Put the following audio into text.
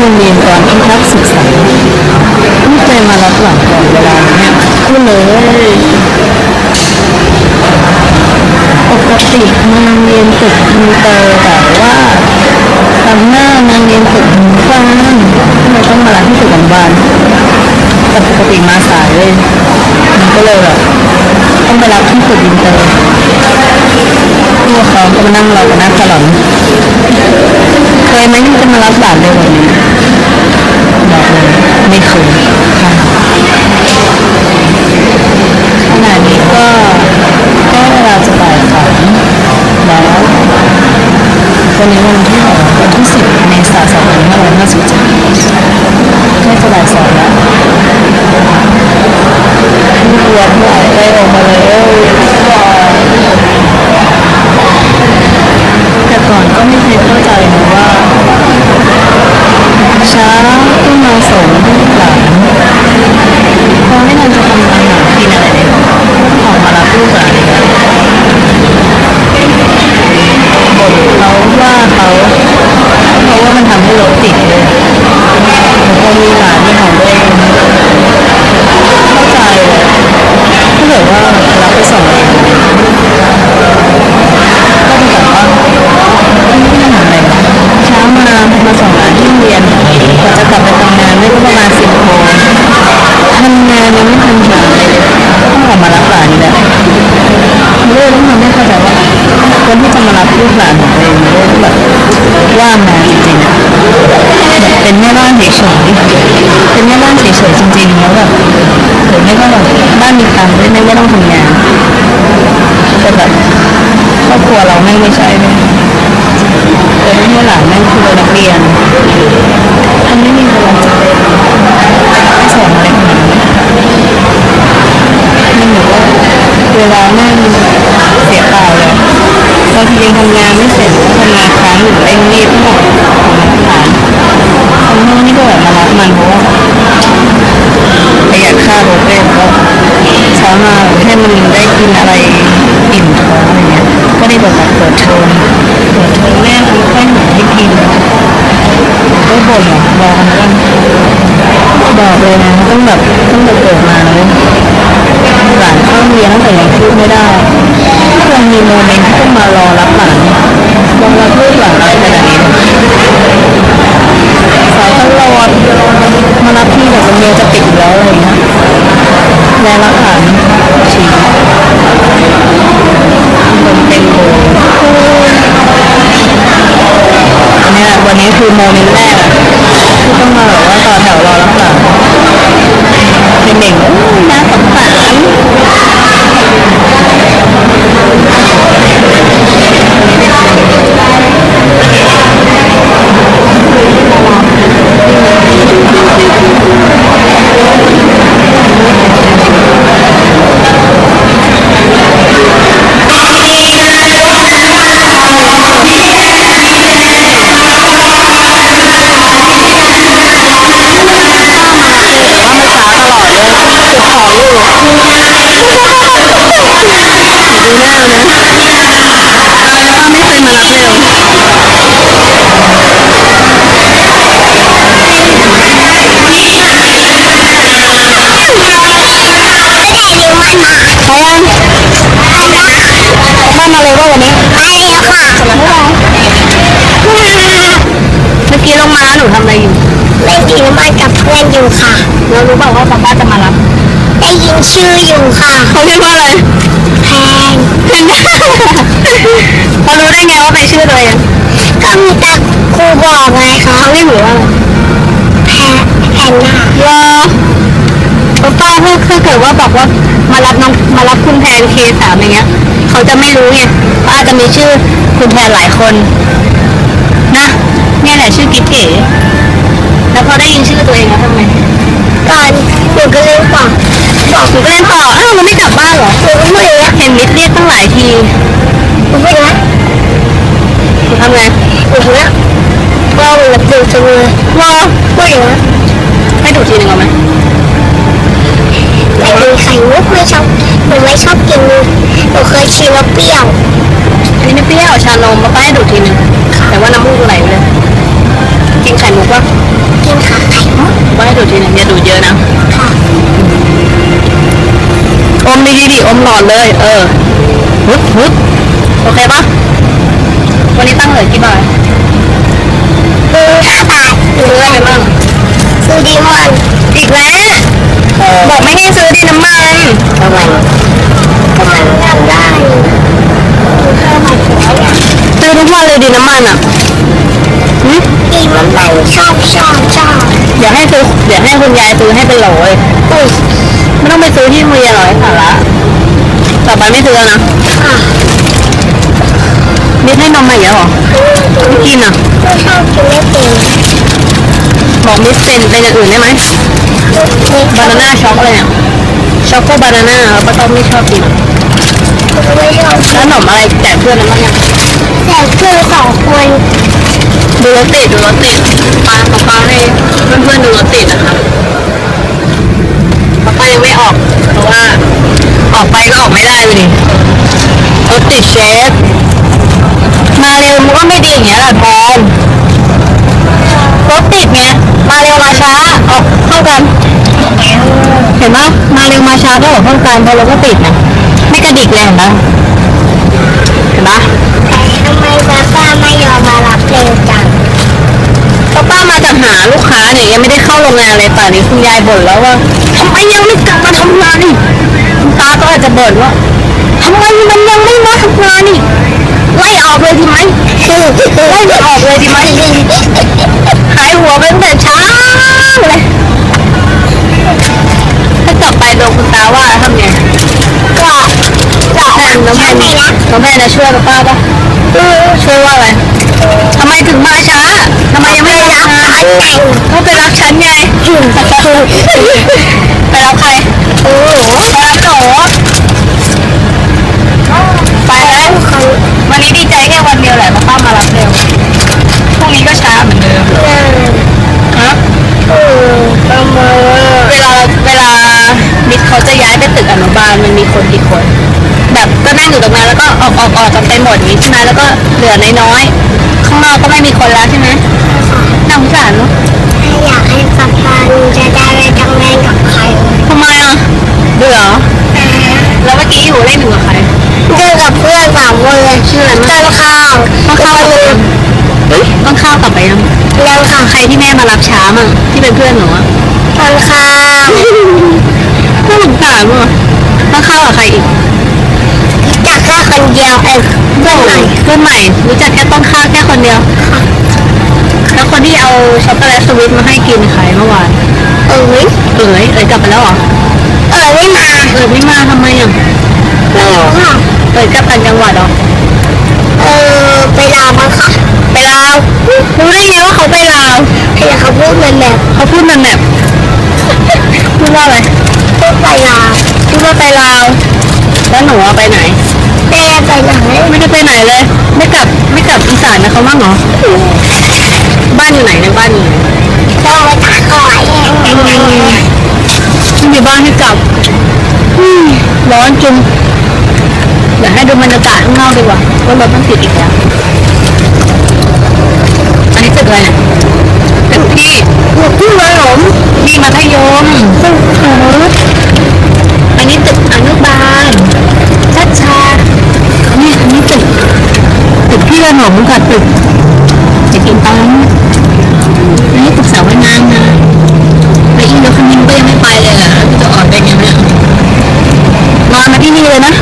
โรงเรียนตอนที่นักศึกษาไม่เคยมารับหลังก่อนเวลาเนี่ยพูดเลยปกตินางเรียนตึกอินเตอร์แต่ว่าตอนหน้านางเรียนตึกบ้านก็เลยต้องมารับที่ตึกอนุบาลแต่ปกติมาสายเลยมันก็เลยแบบต้องไปรับที่ตึกอินเตอร์พวเขาก็มานั่งรอกันหน้าถนน เคยไหมที่จะมารับหลานเร็วกว่านี้บอกเลยไม่เคยค่ะขณะนี้ก็ก็เวลาจะบ่ายสามแล้ววันนี้วันที่วันที่สิบเมษายนสองพันห้าร้อยห้าสิบเจ็ดใกล้จะบ่ายสองแล้วลูกวัวทั้งหลายได้ออกมาแล้วแต่ก่อนก็ไม่เคยาจริงๆอะแบบเป็นแม่บ้านเฉยๆเป็นแม่บ้านเฉยๆจริงๆแล้วแบบหรือไม่ก็แบบบ้านมีตังค์ด้วยไม่ต้องทำงานแต่แบบครอบครัวเราไม่ไม่ใช่เลยเออไม่ใช่หลานแม่คือนักเรียนมันไม่มี เช้ามาให้มันได้กินอะไรอิ่มท้องอะไรเงี้ยก็ได้แบบเปิดเทอมเปิดเทอมแม่ทำข้าวหมูให้กินก็บ่นอะบอกกันบอกเลยนะต้องแบบต้องแบบเกิดมาเลยหลานเข้าเรียนตั้งแต่ยังพูดไม่ได้ยังมีโมเมนต์ที่ต้องมารอรับหลานรอรับลูกหลานอะไรขนาดนี้สายตลอดมารับที่แบบโรงเรียนจะปิดแล้วอะไรอย่างเงี้ย แม่รับหลานฉีกลมเป็นโมอันเนี้ยวันนี้คือโมเมนต์แรกที่ต้องมาแบบว่าต่อแถวรอรับหลานเป็นเด็กๆโอ้ยน่าส ได้ยินชื่ออยู่ค่ะเขาเรียกว่าอะไรแพงเขารู้ได้ไงว่าเป็นชื่อตัวเองก็มีแต่ครูบอกไงคะเขาเรียกหนูว่าอะไรแพงแพนน่ะรอป้าป้าถ้าถ้าเกิดว่าบอกว่ามารับน้องมารับคุณแทนเคสามอย่างเงี้ยเขาจะไม่รู้ไงว่าอาจจะมีชื่อคุณแทนหลายคน นะเนี่ยแหละชื่อกิ๊บเก๋แล้วพอได้ยินชื่อตัวเองแล้วทำไงก่อนหนูก็เลยบอกบอก หนูก็เล่นต่อ อ้าวมันไม่กลับบ้านเหรอหนูก็พูดอย่างเงี้ยเห็นมิดเรียกตั้งหลายทีหนูพูดอย่างเงี้ยหนูทำไงหนูพูดอย่างเงี้ยว่าหนูรับดูจังเลยรอพูดอย่างเงี้ยให้ดูทีหนึ่งเอาไหมแต่ดูไข่มุกไม่ชอบหนูไม่ชอบกินหนูเคยชิมแล้วเปรี้ยว อันนี้ไม่เปรี้ยวชานมป้าป้าให้ดูทีหนึ่งแต่ว่าน้ำมูกไหลเลย กินไข่มุกวะไดิอ มหลอดเลย เออฮึบฮึบโอเคปะวันนี้ตั้งเหลือกี่บาทคือห้าบาทซื้ออะไรไปบ้างซื้อดีมอนอีกแล้วบอกไม่ให้ซื้อดิน้ำมันทำไมทำไมทำได้เข้ามาแล้วอะซื้อทุกวันเลยดิน้ำมันอะหึดีมันมันชอบชอบชอบเดี๋ยวให้ซื้อเดี๋ยวให้คุณยายซื้อให้เป็นโหลเลยอุ้ย ไม่ต้องไปซื้อที่โรงเรียนหรอกไอ้สาระต่อไปไม่ซื้อแล้วนะอะนิดให้นมมาอีกแล้วเหรอไม่กินอะไม่ชอบกินไม่เป็นบอกมิสเป็นเป็นอย่างอื่นได้ไหมบานาน่าช็อกเลยเนี่ยช็อกโกบานาน่าแล้วป้าต้อมไม่ชอบกินอะไม่ชอบแล้วขนมอะไรแจกเพื่อนนะบ้างเนี่ยแต่เพื่อนสองคนดูรถติดดูรถติดป้าป้าป้าให้เพื่อนๆดูรถติดนะคะป้าป้า ยังไม่ออก เพราะว่า ออกไปก็ออกไม่ได้เลยดิรถติดเชฟมาเร็วมันก็ไม่ดีอย่างเงี้ยแหละทอนรถติดไง มาเร็วมาช้าออกเข้ากัน เห็นปะมาเร็วมาช้าก็ออกเข้ากันเพราะรถก็ติดนะไม่กระดิกเลยเห็นปะเห็นปะ แต่ทำไมป้าป้าไม่ยอมมารับเร็วจัง ป้าป้ามาจากหาลูกค้าเนี่ยยังไม่ได้เข้าโรงงานเลยป่านนี้คุณยายบ่นแล้วว่าทำไมยังไม่กลับมาทำงานนี่คุณตาก็อาจจะบ่นว่าทำไมมันยังไม่มาทำงานนี่ไล่ออกเลยดีไหมไล่มันออกเลยดีไหมหายหัวไปตั้งแต่เช้าเลยถ้ากลับไปโดนคุณตาว่าทำไงก็ก็แม่น้องแม่ทำไมนะน้องแม่จะช่วยกับป้าปะช่วยว่าอะไรทำไมถึงมาช้าทำไมยังไม่ มาทำงานแต่งก็ไปรับฉันไงไปรับใครโอ้โหไปรับหนูไปแล้ววันนี้ดีใจแค่วันเดียวแหละป้ามารับเร็วพรุ่งนี้ก็ช้าเหมือนเดิมฮะเออทำไมอะเวลาเวลามิดเขาจะย้ายไปตึกอนุบาลมันมีคนกี่คน แบบก็นั่งอยู่ตรงนั้นแล้วก็ออกออกออกกันไปหมดนี้ใช่ไหมแล้วก็เหลือน้อยๆข้างนอกก็ไม่มีคนแล้วใช่ไหมน่าสงสารเนอะอยากให้กับพันจะได้ไม่ต้องเล่นกับใครทำไมอะเบื่อเหรอแล้วเมื่อกี้อยู่เล่นอยู่กับใครเล่นกับเพื่อนสามคนเลยชื่ออะไรต้มั้นข้าวต้นข้าวกลับไปยังเฮ้ยต้นข้าวกลับไปยังแล้วค่ะใครที่แม่มารับช้ามั่งที่เป็นเพื่อนหนูอะต้นข้าวน่าสงสารว่ะต้นข้าวกับใครอีกจากแค่คนเดียวเองเพื่อนใหม่เพื่อนใหม่ รู้จักแค่ต้นข้าวแค่คนเดียว แล้วคนที่เอาช็อกโกแลตสวิตมาให้กินใครเมื่อวาน เอ้ยเอ๋ยเอ๋ยกลับไปแล้วเหรอ เออไม่มา เอ๋ยไม่มาทำไมอะไม่รู้ค่ะเอ๋ยกลับต่างจังหวัดเหรอ เออไปลาวมั้งคะไปลาวรู้ได้ไงว่าเขาไปลาวเห็นเขาพูดเหมือนแบบเขาพูดมันแบบพูดว่าอะไรพูดไปลาวพูดว่าไปลาว แล้วหนูอะไปไหนแม่ไปไหนไม่ได้ไปไหนเลย ไม่กลับไม่กลับอีสานนะเขาบ้างเหรอ บ้านอยู่ไหนในยบ้านอยู่ไหนต้องไปตากก่อนเองไม่มีบ้านให้กลับอืมร้อนจุงเดี๋ยวให้ดูบรรยากาศข้างนอกดีกว่าว่ารถมันติดอีกแล้ว อันนี้ตึกอะไรเนี่ยตึกพี่พี่เลยหรอพี่มัธยมตึกเอออั ขนมกับตึกจะกินตังอันนี้ตึกสาวว่ายน้ำนะไปอีโดคันนิงก็ยังไม่ไปเลยอะพี่จะออกได้ไงเนี่ยนอนมาที่นี่เลยนะ